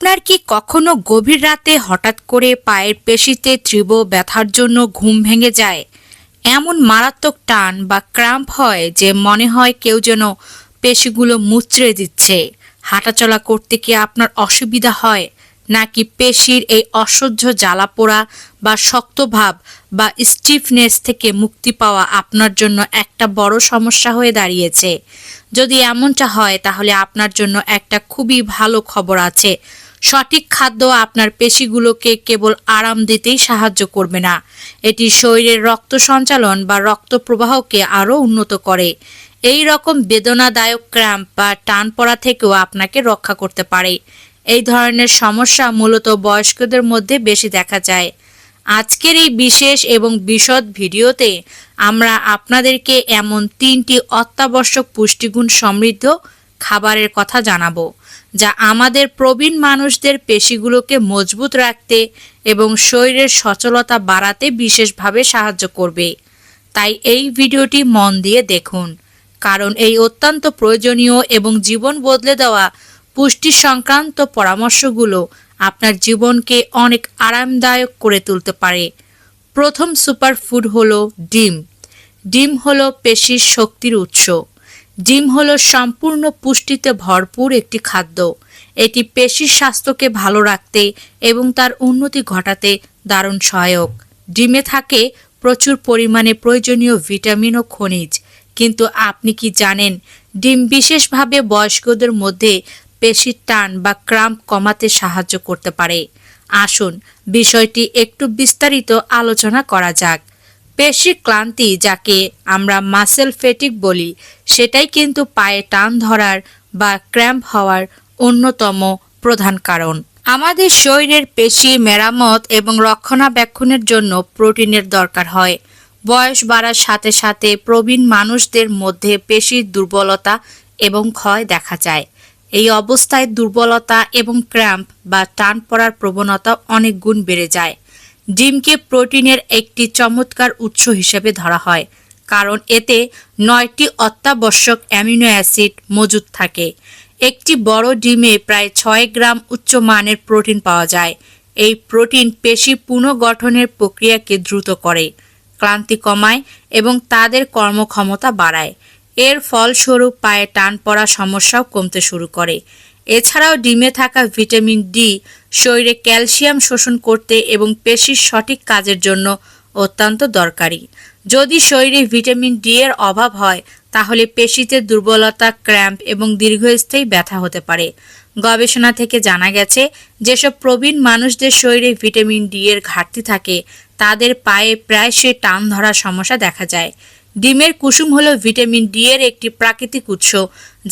আপনার কি কখনো গভীর রাতে হঠাৎ করে পায়ের পেশিতে তীব্র ব্যথার জন্য ঘুম ভেঙে যায়? এমন মারাত্মক টান বা ক্রাম্প হয় যে মনে হয় কেউ যেন পেশিগুলো মুচড়ে দিচ্ছে। হাঁটাচলা করতে কি আপনার অসুবিধা হয়? নাকি পেশির এই অসহ্য জ্বালা পোড়া বা শক্ত ভাব বা স্টিফনেস থেকে মুক্তি পাওয়া আপনার জন্য একটা বড় সমস্যা হয়ে দাঁড়িয়েছে? যদি এমনটা হয়, তাহলে আপনার জন্য একটা খুবই ভালো খবর আছে। সঠিক খাদ্য আপনার পেশিগুলোকে কেবল আরাম দিতেই সাহায্য করবে না। এটি শরীরের রক্ত সঞ্চালন বা রক্ত প্রবাহকে আরও উন্নত করে। এই রকম বেদনাদায়ক ক্র্যাম্প বা টান পড়া থেকেও আপনাকে রক্ষা করতে পারে। এই ধরনের সমস্যা মূলত বয়স্কদের মধ্যে বেশি দেখা যায়। আজকের এই বিশেষ এবং বিশদ ভিডিওতে আমরা আপনাদেরকে এমন তিনটি অত্যাবশ্যক পুষ্টিগুণ সমৃদ্ধ খাবারের কথা জানাব, যা আমাদের প্রবীণ মানুষদের পেশিগুলোকে মজবুত রাখতে এবং শরীরের সচলতা বাড়াতে বিশেষভাবে সাহায্য করবে। তাই এই ভিডিওটি মন দিয়ে দেখুন, কারণ এই অত্যন্ত প্রয়োজনীয় এবং জীবন বদলে দেওয়া পুষ্টি সংক্রান্ত পরামর্শগুলো আপনার জীবনকে অনেক আরামদায়ক করে তুলতে পারে। প্রথম সুপারফুড হলো ডিম। ডিম হলো পেশির শক্তির উৎস। ডিম হলো সম্পূর্ণ পুষ্টিতে ভরপুর একটি খাদ্য। এটি পেশির স্বাস্থ্যকে ভালো রাখতে এবং তার উন্নতি ঘটাতে দারুণ সহায়ক। ডিমে থাকে প্রচুর পরিমাণে প্রয়োজনীয় ভিটামিন ও খনিজ। কিন্তু আপনি কি জানেন, ডিম বিশেষভাবে বয়স্কদের মধ্যে পেশির টান বা ক্রাম্প কমাতে সাহায্য করতে পারে? আসুন, বিষয়টি একটু বিস্তারিত আলোচনা করা যাক। পেশি ক্লান্তি যাকে আমরা মাসেল ফেটিক বলি, সেটাই কিন্তু পায়ে টান ধরার বা ক্র্যাম্প হওয়ার অন্যতম প্রধান কারণ। আমাদের শরীরের পেশি মেরামত এবং রক্ষণাবেক্ষণের জন্য প্রোটিনের দরকার হয়। বয়স বাড়ার সাথে সাথে প্রবীণ মানুষদের মধ্যে পেশির দুর্বলতা এবং ক্ষয় দেখা যায়। এই অবস্থায় দুর্বলতা এবং ক্র্যাম্প বা টান পড়ার প্রবণতা অনেক গুণ বেড়ে যায়। ডিমকে প্রোটিনের একটি চমৎকার উৎস হিসেবে ধরা হয়, কারণ এতে নয়টি অত্যাবশ্যক অ্যামিনো অ্যাসিড মজুদ থাকে। একটি বড় ডিমে প্রায় ছয় গ্রাম উচ্চ মানের প্রোটিন পাওয়া যায়। এই প্রোটিন পেশি পুনর্গঠনের প্রক্রিয়াকে দ্রুত করে, ক্লান্তি কমায় এবং তাদের কর্মক্ষমতা বাড়ায়। এর ফলস্বরূপ পায়ে টান পড়া সমস্যাও কমতে শুরু করে। এছাড়াও ডিমে থাকা ভিটামিন ডি শরীরে ক্যালসিয়াম শোষণ করতে এবং পেশির সঠিক কাজের জন্য অত্যন্ত দরকারি। যদি শরীরে ভিটামিন ডি এর অভাব হয়, তাহলে পেশিতে দুর্বলতা, ক্র্যাম্প এবং দীর্ঘস্থায়ী ব্যথা হতে পারে। গবেষণা থেকে জানা গেছে, যেসব প্রবীণ মানুষদের শরীরে ভিটামিন ডি এর ঘাটতি থাকে, তাদের পায়ে প্রায় সে টান ধরার সমস্যা দেখা যায়। ডিমের কুসুম হলো ভিটামিন ডি এর একটি প্রাকৃতিক উৎস,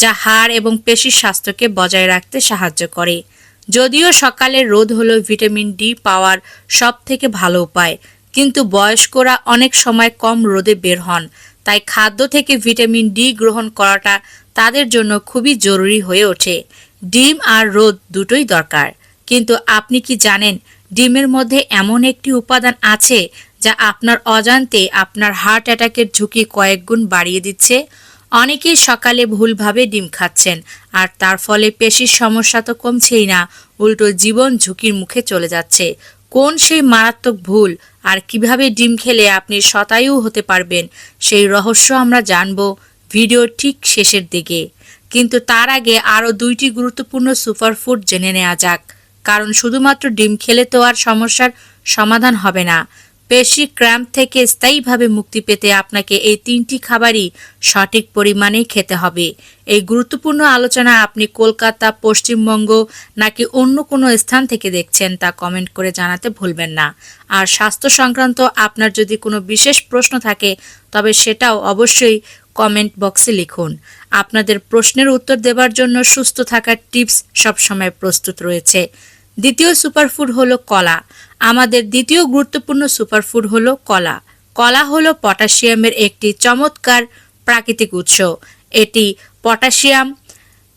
যা হাড় এবং পেশির স্বাস্থ্যকে বজায় রাখতে সাহায্য করে। যদিও সকালে রোদ হলো ভিটামিন ডি পাওয়ার সব থেকে ভালো উপায়, কিন্তু বয়স্করা অনেক সময় কম রোদে বের হন, তাই খাদ্য থেকে ভিটামিন ডি গ্রহণ করাটা তাদের জন্য খুবই জরুরি হয়ে ওঠে। ডিম আর রোদ দুটোই দরকার, কিন্তু আপনি কি জানেন ডিমের মধ্যে এমন একটি উপাদান আছে যা আপনার অজান্তে আপনার হার্ট অ্যাটাকের ঝুঁকি কয়েক গুণ বাড়িয়ে দিচ্ছে? অনেকেই সকালে ভুলভাবে ডিম খাচ্ছেন, আর তার ফলে পেশির সমস্যা তো কমছেই না, উল্টো জীবন ঝুঁকির মুখে চলে যাচ্ছে। কোন সেই মারাত্মক ভুল, আর কীভাবে ডিম খেলে আপনি শতায়ু হতে পারবেন, সেই রহস্য আমরা জানব ভিডিও ঠিক শেষের দিকে। কিন্তু তার আগে আরও দুইটি গুরুত্বপূর্ণ সুপারফুড জেনে নেওয়া যাক, কারণ শুধুমাত্র ডিম খেলে তো আর সমস্যার সমাধান হবে না। পেশি ক্র্যাম্প থেকে স্থায়ীভাবে মুক্তি পেতে আপনাকে এই তিনটি খাবারই সঠিক পরিমাণে খেতে হবে। এই গুরুত্বপূর্ণ আলোচনা আপনি কলকাতা, পশ্চিমবঙ্গ নাকি অন্য কোনো স্থান থেকে দেখছেন তা কমেন্ট করে জানাতে ভুলবেন না। আর স্বাস্থ্য সংক্রান্ত আপনার যদি কোনো বিশেষ প্রশ্ন থাকে, তবে সেটাও অবশ্যই কমেন্ট বক্সে লিখুন। আপনাদের প্রশ্নের উত্তর দেবার জন্য সুস্থ থাকার টিপস সবসময় প্রস্তুত রয়েছে। দ্বিতীয় সুপারফুড হলো কলা। আমাদের দ্বিতীয় গুরুত্বপূর্ণ সুপারফুড হলো কলা। কলা হলো পটাশিয়ামের একটি চমৎকার প্রাকৃতিক উৎস। এটি পটাশিয়াম,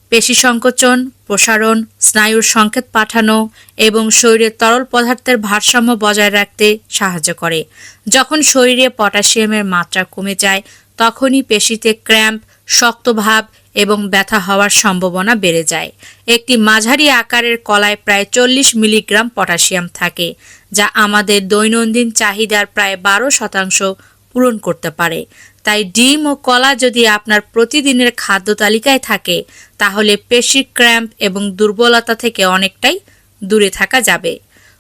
পেশি সংকোচন, প্রসারণ, স্নায়ুর সংকেত পাঠানো এবং শরীরের তরল পদার্থের ভারসাম্য বজায় রাখতে সাহায্য করে। যখন শরীরে পটাশিয়ামের মাত্রা কমে যায়, তখনই পেশিতে ক্র্যাম্প শক্তভাব এবং ব্যথা হওয়ার সম্ভাবনা বেড়ে যায়। একটি মাঝারি আকারের কলায় প্রায় চল্লিশ মিলিগ্রাম পটাশিয়াম থাকে, যা আমাদের দৈনন্দিন চাহিদার প্রায় বারো শতাংশ পূরণ করতে পারে। তাই ডিম ও কলা যদি আপনার প্রতিদিনের খাদ্য তালিকায় থাকে, তাহলে পেশি ক্র্যাম্প এবং দুর্বলতা থেকে অনেকটাই দূরে থাকা যাবে।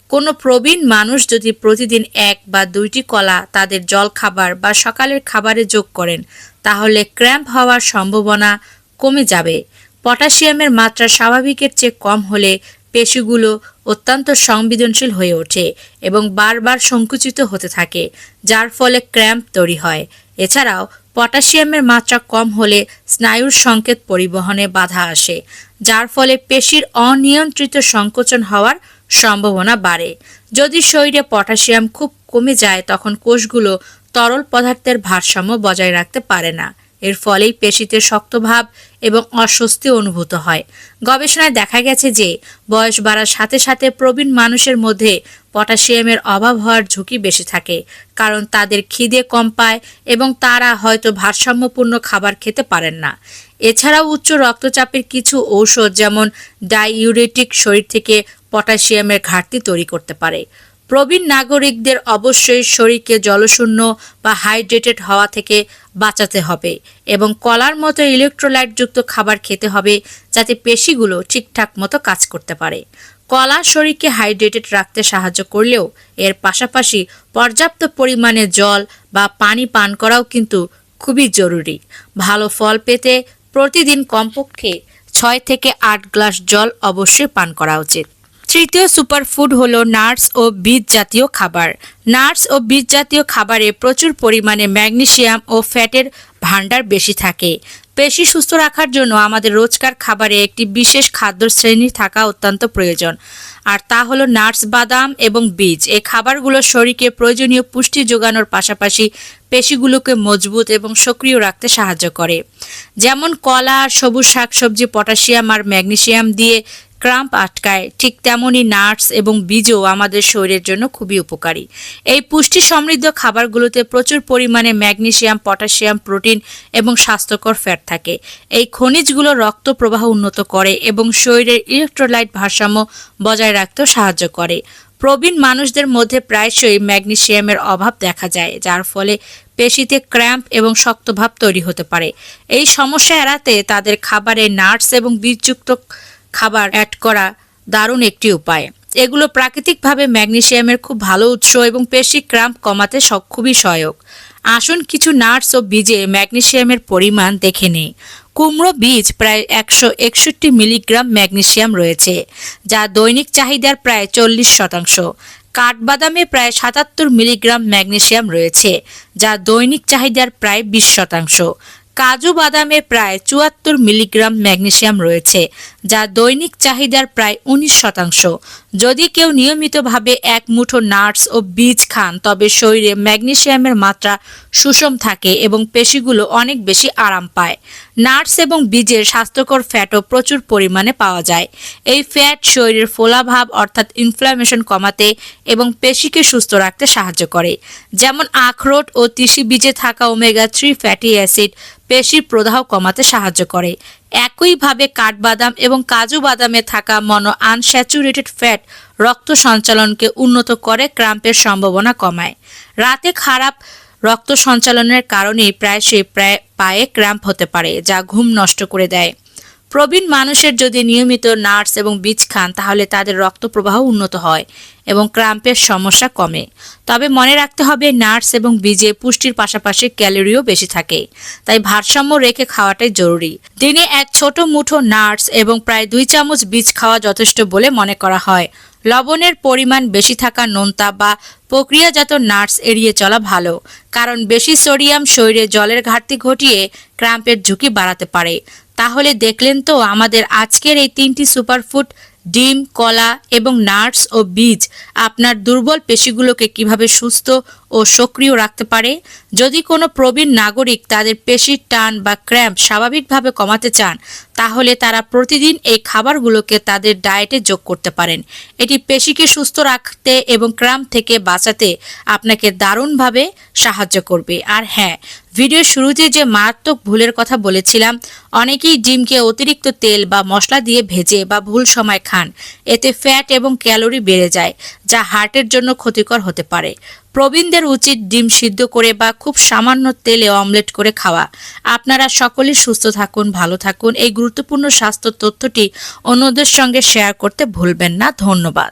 কোনো প্রবীণ মানুষ যদি প্রতিদিন এক বা দুইটি কলা তাদের জল খাবার বা সকালের খাবারে যোগ করেন, তাহলে ক্র্যাম্প হওয়ার সম্ভাবনা কমে যাবে। পটাশিয়ামের মাত্রা স্বাভাবিকের চেয়ে কম হলে পেশিগুলো অত্যন্ত সংবেদনশীল হয়ে ওঠে এবং বারবার সংকুচিত হতে থাকে, যার ফলে ক্র্যাম্প তৈরি হয়। এছাড়াও, পটাশিয়ামের মাত্রা কম হলে স্নায়ুর সংকেত পরিবহনে বাধা আসে, যার ফলে পেশির অনিয়ন্ত্রিত সংকোচন হওয়ার সম্ভাবনা বাড়ে। যদি শরীরে পটাশিয়াম খুব কমে যায়, তখন কোষগুলো তরল পদার্থের ভারসাম্য বজায় রাখতে পারে না। এর ফলেই পেশিতে শক্তভাব এবং অস্বস্তি অনুভূত হয়। গবেষণায় দেখা গেছে যে, বয়স বাড়ার সাথে সাথে প্রবীণ মানুষের মধ্যে পটাশিয়ামের অভাব হওয়ার ঝুঁকি বেশি থাকে, কারণ তাদের খিদে কম পায় এবং তারা হয়তো ভারসাম্যপূর্ণ খাবার খেতে পারেন না। এছাড়াও উচ্চ রক্তচাপের কিছু ঔষধ যেমন ডাইউরেটিক শরীর থেকে পটাশিয়ামের ঘাটতি তৈরি করতে পারে। প্রবীণ নাগরিকদের অবশ্যই শরীরকে জলশূন্য বা হাইড্রেটেড হওয়া থেকে বাঁচাতে হবে এবং কলার মতো ইলেকট্রোলাইটযুক্ত খাবার খেতে হবে যাতে পেশিগুলো ঠিকঠাক মতো কাজ করতে পারে। কলা শরীরকে হাইড্রেটেড রাখতে সাহায্য করলেও এর পাশাপাশি পর্যাপ্ত পরিমাণে জল বা পানি পান করাও কিন্তু খুবই জরুরি। ভালো ফল পেতে প্রতিদিন কমপক্ষে ছয় থেকে আট গ্লাস জল অবশ্যই পান করা উচিত। তৃতীয় সুপারফুড হলো নাটস ও বীজ জাতীয় খাবার। নাটস ও বীজ জাতীয় খাবারে প্রচুর পরিমাণে ম্যাগনেসিয়াম ও ফ্যাটের ভাণ্ডার বেশি থাকে। পেশি সুস্থ রাখার জন্য আমাদের রোজকার খাবারে একটি বিশেষ খাদ্য শ্রেণি থাকা অত্যন্ত প্রয়োজন। আর তা হলো নাটস বাদাম এবং বীজ। এই খাবারগুলো শরীরকে প্রয়োজনীয় পুষ্টি যোগানোর পাশাপাশি পেশিগুলোকে মজবুত এবং সক্রিয় রাখতে সাহায্য করে। যেমন কলা, সবুজ শাকসবজি, পটাশিয়াম আর ম্যাগনেশিয়াম দিয়ে ক্রাম্প আটকায়, ঠিক তেমনই নাটস এবং বীজও আমাদের শরীরের জন্য খুবই উপকারী। এই পুষ্টি সমৃদ্ধ খাবারগুলোতে প্রচুর পরিমাণে ম্যাগনেশিয়াম, পটাশিয়াম, প্রোটিন এবং স্বাস্থ্যকর ফ্যাট থাকে। এই খনিজগুলো রক্ত প্রবাহ উন্নত করে এবং শরীরের ইলেকট্রোলাইট ভারসাম্য বজায় রাখতেও সাহায্য করে। প্রবীণ মানুষদের মধ্যে প্রায়শই ম্যাগনেশিয়ামের অভাব দেখা যায়, যার ফলে পেশিতে ক্র্যাম্প এবং শক্তভাব তৈরি হতে পারে। এই সমস্যা এড়াতে তাদের খাবারে নাটস এবং বীজযুক্ত খাবার অ্যাড করা দারুণ একটি উপায়। এগুলো প্রাকৃতিকভাবে ম্যাগনেশিয়ামের খুব ভালো উৎস এবং পেশি ক্রাম্প কমাতে খুবই সহায়ক। আসুন কিছু নাটস ও বীজে ম্যাগনেশিয়ামের পরিমাণ দেখে নেই। কুমড়ো বীজ প্রায় একশো একষট্টি মিলিগ্রাম ম্যাগনেশিয়াম রয়েছে, যা দৈনিক চাহিদার প্রায় চল্লিশ শতাংশ। কাঠবাদামে প্রায় সাতাত্তর মিলিগ্রাম ম্যাগনেশিয়াম রয়েছে, যা দৈনিক চাহিদার প্রায় বিশ শতাংশ। কাজু বাদামে প্রায় চুয়াত্তর মিলিগ্রাম ম্যাগনেশিয়াম রয়েছে যা দৈনিক চাহিদার প্রায় উনিশ শতাংশ। যদি কেউ নিয়মিতভাবে এক মুঠো নাটস ও বীজ খান, তবে শরীরে ম্যাগনেশিয়ামের মাত্রা সুষম থাকে এবং পেশিগুলো অনেক বেশি আরাম পায়। নাটস এবং বীজের স্বাস্থ্যকর ফ্যাটও প্রচুর পরিমাণে পাওয়া যায়। এই ফ্যাট শরীরের ফোলাভাব অর্থাৎ ইনফ্লামেশন কমাতে এবং পেশিকে সুস্থ রাখতে সাহায্য করে। যেমন আখরোট ও তিসি বীজে থাকা ওমেগা থ্রি ফ্যাটি অ্যাসিড পেশির প্রদাহ কমাতে সাহায্য করে। একইভাবে কাঠবাদাম এবং কাজু বাদামে থাকা মনো আনস্যাচুরেটেড ফ্যাট রক্ত সঞ্চালনকে উন্নত করে ক্রাম্পের সম্ভাবনা কমায়। রাতে খারাপ রক্ত সঞ্চালনের কারণেই সে প্রায় পায়ে ক্র্যাম্প হতে পারে, যা ঘুম নষ্ট করে দেয়। প্রবীণ মানুষের যদি নিয়মিত নার্স এবং বীজ খান, তাহলে তাদের রক্ত প্রবাহ উন্নত হয় এবং ক্রাম্পের সমস্যা কমে। তবে মনে রাখতে হবে, নার্স এবং বীজে পুষ্টির পাশাপাশি ক্যালোরিও বেশি থাকে, তাই ভারসাম্য রেখে খাওয়াটাই জরুরি। দিনে এক ছোট মুঠো নার্স এবং প্রায় দুই চামচ বীজ খাওয়া যথেষ্ট বলে মনে করা হয়। লবণের পরিমাণ বেশি থাকা নোনতা বা প্রক্রিয়াজাত নার্স এড়িয়ে চলা ভালো, কারণ বেশি সোডিয়াম শরীরে জলের ঘাটতি ঘটিয়ে ক্রাম্পের ঝুঁকি বাড়াতে পারে। তাহলে দেখলেন তো আমাদের আজকের এই তিনটি সুপারফুড, ডিম, কলা এবং নার্স ও বীজ, আপনার দুর্বল পেশিগুলোকে কীভাবে সুস্থ ও সক্রিয় রাখতে পারে। যদি কোনো প্রবীণ নাগরিক তাদের পেশির টান বা ক্র্যাম্প স্বাভাবিকভাবে কমাতে চান, তাহলে তারা প্রতিদিন এই খাবারগুলোকে তাদের ডায়েটে যোগ করতে পারেন। এটি পেশিকে সুস্থ রাখতে এবং ক্র্যাম্প থেকে বাঁচাতে আপনাকে দারুণভাবে সাহায্য করবে। আর হ্যাঁ ভিডিওর শুরুতে যে মারাত্মক ভুলের কথা বলেছিলাম, অনেকেই ডিমকে অতিরিক্ত তেল বা মশলা দিয়ে ভেজে বা ভুল সময় খান। এতে ফ্যাট এবং ক্যালোরি বেড়ে যায়, যা হার্টের জন্য ক্ষতিকর হতে পারে। প্রবীণদের উচিত ডিম সিদ্ধ করে বা খুব সামান্য তেলে অমলেট করে খাওয়া। আপনারা সকলে সুস্থ থাকুন, ভালো থাকুন। এই গুরুত্বপূর্ণ স্বাস্থ্য তথ্যটি অন্যদের সঙ্গে শেয়ার করতে ভুলবেন না। ধন্যবাদ।